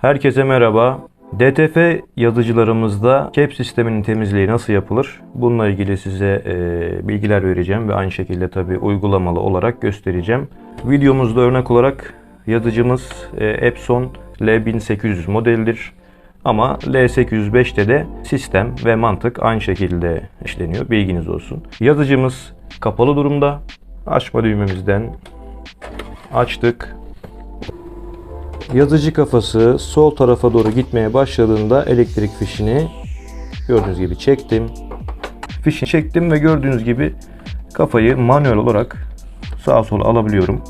Herkese merhaba. DTF yazıcılarımızda CAP sisteminin temizliği nasıl yapılır? Bununla ilgili size e, bilgiler vereceğim ve aynı şekilde tabi uygulamalı olarak göstereceğim. Videomuzda örnek olarak yazıcımız e, Epson L1800 modelidir. Ama L805'te de sistem ve mantık aynı şekilde işleniyor. Bilginiz olsun. Yazıcımız kapalı durumda. Açma düğmemizden açtık. Yazıcı kafası sol tarafa doğru gitmeye başladığında elektrik fişini gördüğünüz gibi çektim. Fişini çektim ve gördüğünüz gibi kafayı manuel olarak sağa sola alabiliyorum.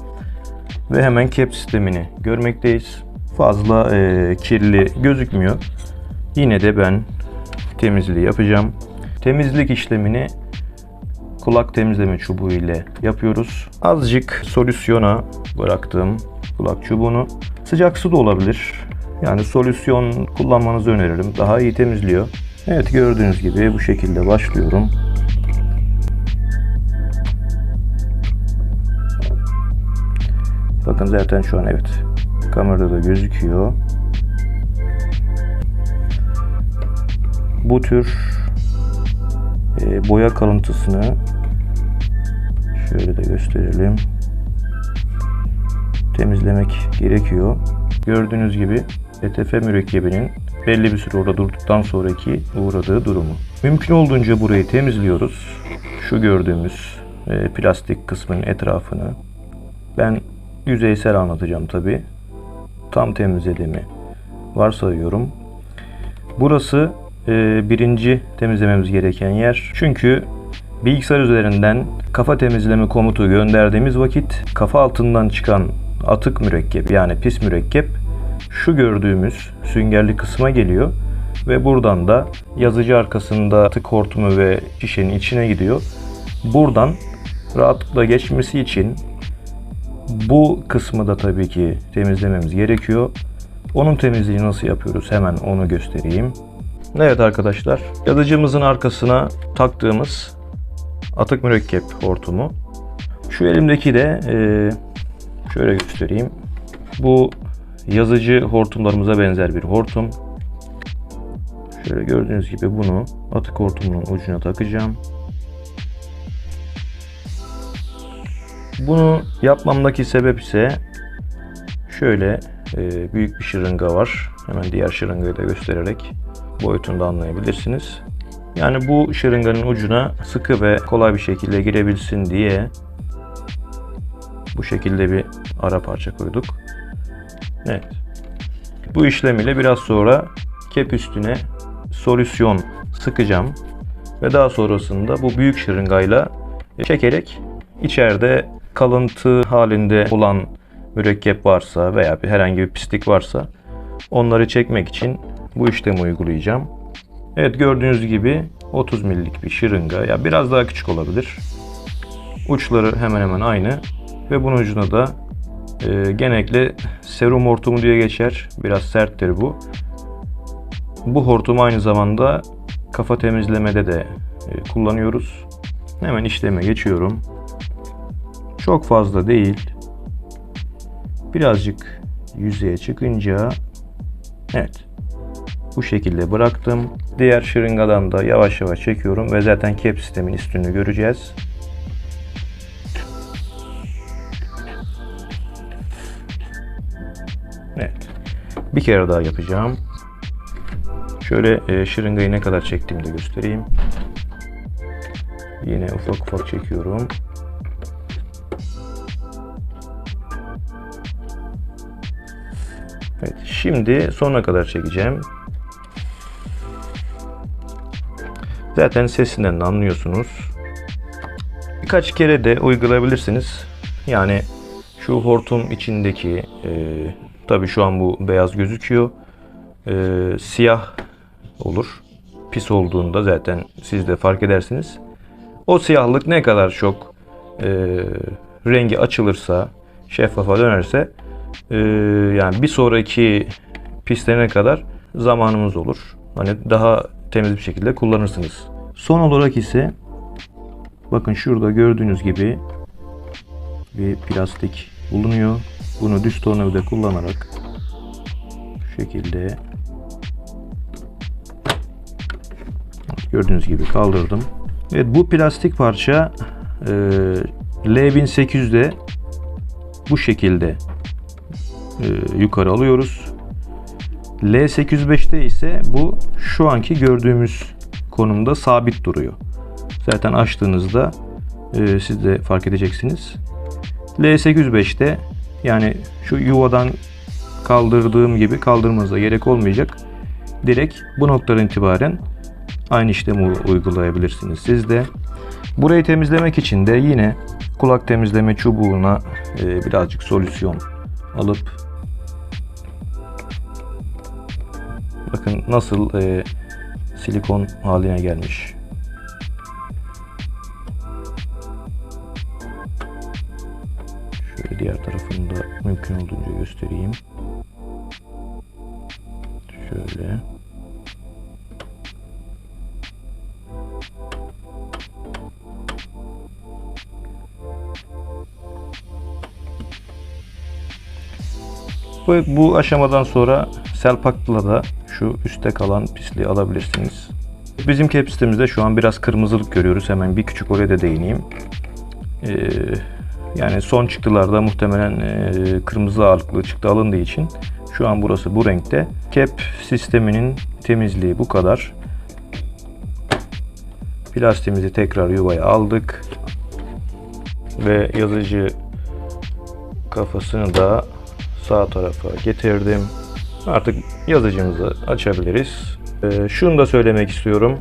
Ve hemen cap sistemini görmekteyiz. Fazla e, kirli gözükmüyor. Yine de ben temizliği yapacağım. Temizlik işlemini kulak temizleme çubuğu ile yapıyoruz. Azıcık solüsyona bıraktığım kulak çubuğunu sıcak su da olabilir. Yani solüsyon kullanmanızı öneririm. Daha iyi temizliyor. Evet gördüğünüz gibi bu şekilde başlıyorum. Bakın zaten şu an evet kamerada da gözüküyor. Bu tür e, boya kalıntısını şöyle de gösterelim. Temizlemek gerekiyor. Gördüğünüz gibi ETF mürekkebinin belli bir süre orada durduktan sonraki uğradığı durumu. Mümkün olduğunca burayı temizliyoruz. Şu gördüğümüz e, plastik kısmının etrafını. Ben yüzeysel anlatacağım tabi. Tam temizlediğimi varsayıyorum. Burası e, birinci temizlememiz gereken yer. Çünkü bilgisayar üzerinden kafa temizleme komutu gönderdiğimiz vakit kafa altından çıkan atık mürekkep yani pis mürekkep şu gördüğümüz süngerli kısma geliyor ve buradan da yazıcı arkasında atık hortumu ve şişenin içine gidiyor. Buradan rahatlıkla geçmesi için bu kısmı da tabii ki temizlememiz gerekiyor. Onun temizliğini nasıl yapıyoruz hemen onu göstereyim. Evet arkadaşlar yazıcımızın arkasına taktığımız atık mürekkep hortumu. Şu elimdeki de e, şöyle göstereyim. Bu yazıcı hortumlarımıza benzer bir hortum. Şöyle gördüğünüz gibi bunu atık hortumunun ucuna takacağım. Bunu yapmamdaki sebep ise şöyle e, büyük bir şırınga var. Hemen diğer şırıngayı da göstererek boyutunu da anlayabilirsiniz. Yani bu şırınganın ucuna sıkı ve kolay bir şekilde girebilsin diye bu şekilde bir ara parça koyduk. Evet. Bu işlem ile biraz sonra kep üstüne solüsyon sıkacağım ve daha sonrasında bu büyük şırıngayla çekerek içeride kalıntı halinde olan mürekkep varsa veya bir herhangi bir pislik varsa onları çekmek için bu işlemi uygulayacağım. Evet gördüğünüz gibi 30 millik bir şırınga ya biraz daha küçük olabilir. Uçları hemen hemen aynı ve bunun ucuna da e, genellikle serum hortumu diye geçer. Biraz serttir bu. Bu hortumu aynı zamanda kafa temizlemede de e, kullanıyoruz. Hemen işleme geçiyorum. Çok fazla değil. Birazcık yüzeye çıkınca evet bu şekilde bıraktım. Diğer şırıngadan da yavaş yavaş çekiyorum ve zaten cap sistemin üstünü göreceğiz. Evet. Bir kere daha yapacağım. Şöyle e, şırıngayı ne kadar çektiğimi de göstereyim. Yine ufak ufak çekiyorum. Evet, şimdi sonuna kadar çekeceğim. Zaten sesinden de anlıyorsunuz. Birkaç kere de uygulayabilirsiniz. Yani şu hortum içindeki e, tabi şu an bu beyaz gözüküyor. E, siyah olur. Pis olduğunda zaten siz de fark edersiniz. O siyahlık ne kadar çok e, rengi açılırsa, şeffafa dönerse e, yani bir sonraki pislerine kadar zamanımız olur. Hani daha temiz bir şekilde kullanırsınız. Son olarak ise bakın şurada gördüğünüz gibi bir plastik bulunuyor. Bunu düz tornavida kullanarak şu şekilde gördüğünüz gibi kaldırdım. Evet bu plastik parça e, L1800'de bu şekilde e, yukarı alıyoruz. L805'te ise bu şu anki gördüğümüz konumda sabit duruyor. Zaten açtığınızda e, siz de fark edeceksiniz. L805'te yani şu yuvadan kaldırdığım gibi kaldırmanıza gerek olmayacak. Direkt bu noktadan itibaren aynı işlemi uygulayabilirsiniz siz de. Burayı temizlemek için de yine kulak temizleme çubuğuna e, birazcık solüsyon alıp bakın nasıl e, silikon haline gelmiş. Diğer tarafını da mümkün olduğunca göstereyim. Şöyle. Bu, bu aşamadan sonra Selpak'la da şu üstte kalan pisliği alabilirsiniz. Bizim cap sitemizde şu an biraz kırmızılık görüyoruz. Hemen bir küçük oraya da değineyim. Ee, yani son çıktılarda muhtemelen e, kırmızı ağırlıklı çıktı alındığı için şu an burası bu renkte. Cap sisteminin temizliği bu kadar. Plastiğimizi tekrar yuvaya aldık. Ve yazıcı kafasını da sağ tarafa getirdim. Artık yazıcımızı açabiliriz. Ee, şunu da söylemek istiyorum.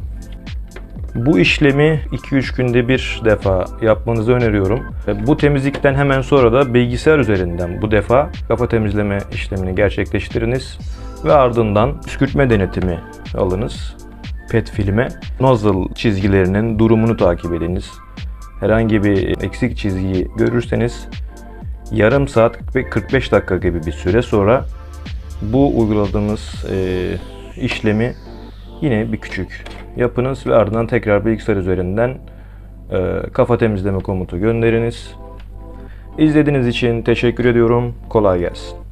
Bu işlemi 2-3 günde bir defa yapmanızı öneriyorum. Ee, Bu temizlikten hemen sonra da bilgisayar üzerinden bu defa kafa temizleme işlemini gerçekleştiriniz. Ve ardından püskürtme denetimi alınız. PET filme. Nozzle çizgilerinin durumunu takip ediniz. Herhangi bir eksik çizgiyi görürseniz yarım saat ve 45 dakika gibi bir süre sonra bu uyguladığımız e, işlemi yine bir küçük yapınız ve ardından tekrar bilgisayar üzerinden e, kafa temizleme komutu gönderiniz. İzlediğiniz için teşekkür ediyorum. Kolay gelsin.